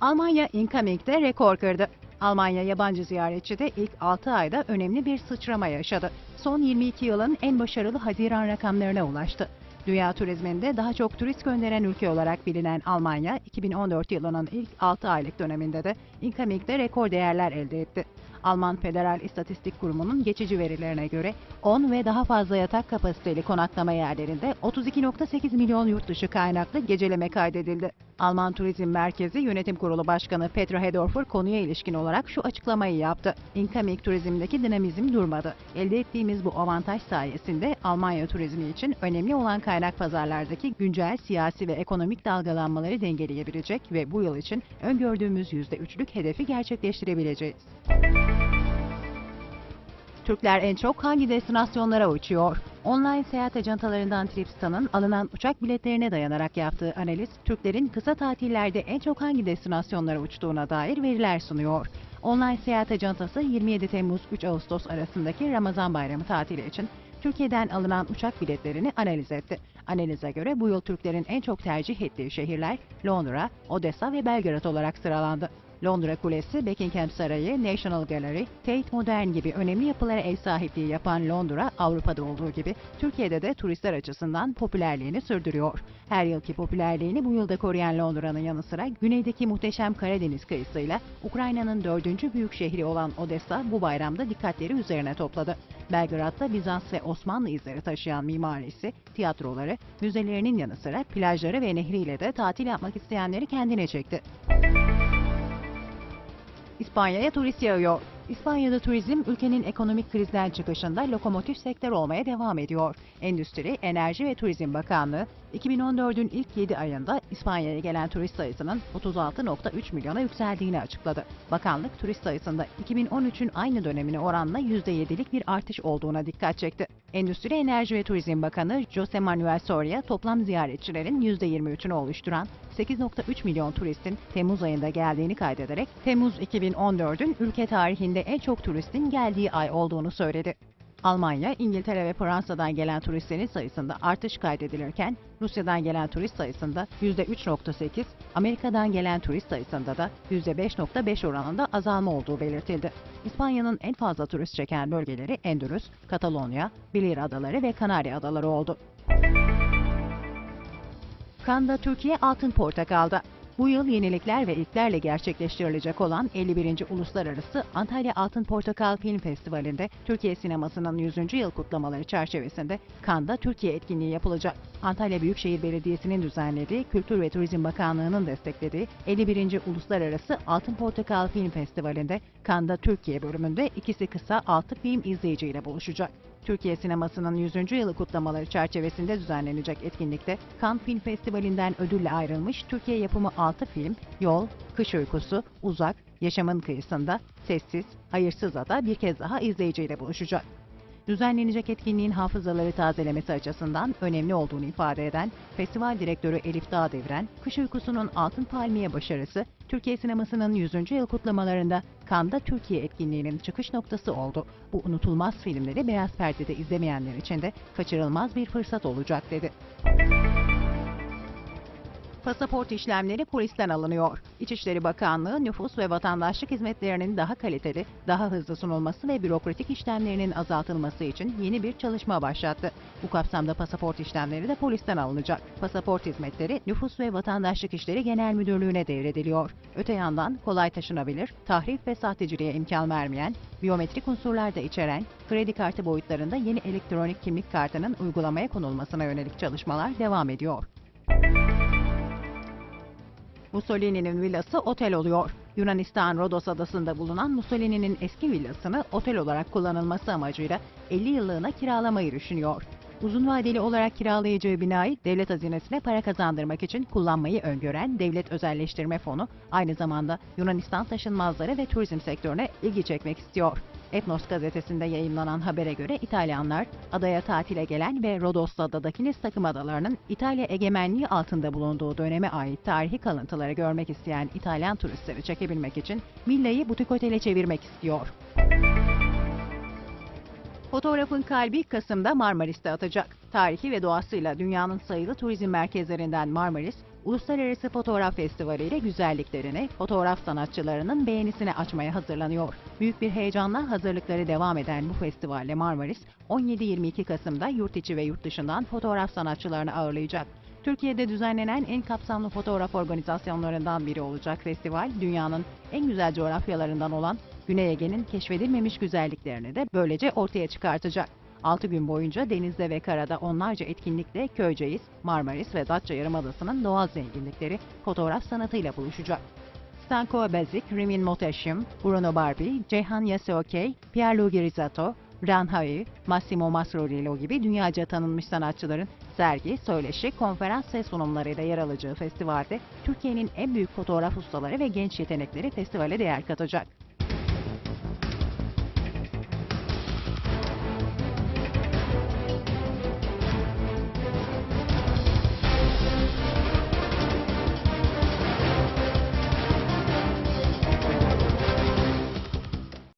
Almanya Incoming'de rekor kırdı. Almanya yabancı ziyaretçide ilk 6 ayda önemli bir sıçrama yaşadı. Son 22 yılın en başarılı Haziran rakamlarına ulaştı. Dünya turizminde daha çok turist gönderen ülke olarak bilinen Almanya, 2014 yılının ilk 6 aylık döneminde de Incoming'de rekor değerler elde etti. Alman Federal İstatistik Kurumu'nun geçici verilerine göre 10 ve daha fazla yatak kapasiteli konaklama yerlerinde 32.8 milyon yurt dışı kaynaklı geceleme kaydedildi. Alman Turizm Merkezi Yönetim Kurulu Başkanı Petra Hedorfer konuya ilişkin olarak şu açıklamayı yaptı. Incoming turizmdeki dinamizm durmadı. Elde ettiğimiz bu avantaj sayesinde Almanya turizmi için önemli olan kaynak pazarlardaki güncel siyasi ve ekonomik dalgalanmaları dengeleyebilecek ve bu yıl için öngördüğümüz %3'lük hedefi gerçekleştirebileceğiz. Türkler en çok hangi destinasyonlara uçuyor? Online seyahat ajantalarından Tripstan'ın alınan uçak biletlerine dayanarak yaptığı analiz, Türklerin kısa tatillerde en çok hangi destinasyonlara uçtuğuna dair veriler sunuyor. Online seyahat ajantası 27 Temmuz-3 Ağustos arasındaki Ramazan bayramı tatili için Türkiye'den alınan uçak biletlerini analiz etti. Analize göre bu yıl Türklerin en çok tercih ettiği şehirler Londra, Odessa ve Belgrad olarak sıralandı. Londra Kulesi, Buckingham Sarayı, National Gallery, Tate Modern gibi önemli yapılara ev sahipliği yapan Londra, Avrupa'da olduğu gibi Türkiye'de de turistler açısından popülerliğini sürdürüyor. Her yılki popülerliğini bu yılda koruyan Londra'nın yanı sıra güneydeki muhteşem Karadeniz kıyısıyla Ukrayna'nın dördüncü büyük şehri olan Odessa bu bayramda dikkatleri üzerine topladı. Belgrad'da Bizans ve Osmanlı izleri taşıyan mimarisi, tiyatroları, müzelerinin yanı sıra plajları ve nehriyle de tatil yapmak isteyenleri kendine çekti. İspanya'ya turist yağıyor. İspanya'da turizm ülkenin ekonomik krizden çıkışında lokomotif sektör olmaya devam ediyor. Endüstri, Enerji ve Turizm Bakanlığı 2014'ün ilk 7 ayında İspanya'ya gelen turist sayısının 36.3 milyona yükseldiğini açıkladı. Bakanlık turist sayısında 2013'ün aynı dönemine oranla %7'lik bir artış olduğuna dikkat çekti. Endüstri, Enerji ve Turizm Bakanı Jose Manuel Soria toplam ziyaretçilerin %23'ünü oluşturan 8.3 milyon turistin Temmuz ayında geldiğini kaydederek Temmuz 2014'ün ülke tarihinde en çok turistin geldiği ay olduğunu söyledi. Almanya, İngiltere ve Fransa'dan gelen turistlerin sayısında artış kaydedilirken Rusya'dan gelen turist sayısında %3.8, Amerika'dan gelen turist sayısında da %5.5 oranında azalma olduğu belirtildi. İspanya'nın en fazla turist çeken bölgeleri Endülüs, Katalonya, Bilir Adaları ve Kanarya Adaları oldu. Cannes'da Türkiye Altın Portakal'da. Bu yıl yenilikler ve ilklerle gerçekleştirilecek olan 51. Uluslararası Antalya Altın Portakal Film Festivali'nde Türkiye sinemasının 100. yıl kutlamaları çerçevesinde Cannes'da Türkiye etkinliği yapılacak. Antalya Büyükşehir Belediyesi'nin düzenlediği, Kültür ve Turizm Bakanlığı'nın desteklediği 51. Uluslararası Altın Portakal Film Festivali'nde Cannes'da Türkiye bölümünde ikisi kısa 6 film izleyiciyle buluşacak. Türkiye sinemasının 100. yılı kutlamaları çerçevesinde düzenlenecek etkinlikte Cannes Film Festivali'nden ödülle ayrılmış Türkiye yapımı 6 film Yol, Kış Uykusu, Uzak, Yaşamın Kıyısında, Sessiz, Hayırsız Ada bir kez daha izleyiciyle buluşacak. Düzenlenecek etkinliğin hafızaları tazelemesi açısından önemli olduğunu ifade eden festival direktörü Elif Dağdevren, Kış Uykusu'nun Altın Palmiye başarısı, Türkiye sinemasının 100. yıl kutlamalarında Cannes'da Türkiye etkinliğinin çıkış noktası oldu. Bu unutulmaz filmleri beyaz perdede izlemeyenler için de kaçırılmaz bir fırsat olacak dedi. Pasaport işlemleri polisten alınıyor. İçişleri Bakanlığı nüfus ve vatandaşlık hizmetlerinin daha kaliteli, daha hızlı sunulması ve bürokratik işlemlerinin azaltılması için yeni bir çalışma başlattı. Bu kapsamda pasaport işlemleri de polisten alınacak. Pasaport hizmetleri Nüfus ve Vatandaşlık İşleri Genel Müdürlüğü'ne devrediliyor. Öte yandan kolay taşınabilir, tahrif ve sahteciliğe imkan vermeyen, biyometrik unsurlar da içeren, kredi kartı boyutlarında yeni elektronik kimlik kartının uygulamaya konulmasına yönelik çalışmalar devam ediyor. Mussolini'nin villası otel oluyor. Yunanistan Rodos adasında bulunan Mussolini'nin eski villasını otel olarak kullanılması amacıyla 50 yıllığına kiralamayı düşünüyor. Uzun vadeli olarak kiralayacağı binayı devlet hazinesine para kazandırmak için kullanmayı öngören Devlet Özelleştirme Fonu aynı zamanda Yunanistan taşınmazları ve turizm sektörüne ilgi çekmek istiyor. Etnos gazetesinde yayımlanan habere göre İtalyanlar adaya tatile gelen ve Rodos'ta adadaki takım adalarının İtalya egemenliği altında bulunduğu döneme ait tarihi kalıntıları görmek isteyen İtalyan turistleri çekebilmek için villayı butik otele çevirmek istiyor. Fotoğrafın kalbi Kasım'da Marmaris'te atacak. Tarihi ve doğasıyla dünyanın sayılı turizm merkezlerinden Marmaris, Uluslararası Fotoğraf Festivali ile güzelliklerini, fotoğraf sanatçılarının beğenisine açmaya hazırlanıyor. Büyük bir heyecanla hazırlıkları devam eden bu festivalle Marmaris, 17-22 Kasım'da yurt içi ve yurt dışından fotoğraf sanatçılarını ağırlayacak. Türkiye'de düzenlenen en kapsamlı fotoğraf organizasyonlarından biri olacak festival, dünyanın en güzel coğrafyalarından olan Güney Ege'nin keşfedilmemiş güzelliklerini de böylece ortaya çıkartacak. 6 gün boyunca denizde ve karada onlarca etkinlikle Köyceğiz, Marmaris ve Datça Yarımadası'nın doğal zenginlikleri fotoğraf sanatıyla buluşacak. Stanko Bezik, Rimin Moteşim, Bruno Barbie, Ceyhan Yaseokei, Pierluigi Rizzato, Ranhavi, Massimo Mastrorillo gibi dünyaca tanınmış sanatçıların sergi, söyleşi, konferans ve sunumlarıyla yer alacağı festivalde Türkiye'nin en büyük fotoğraf ustaları ve genç yetenekleri festivale değer katacak.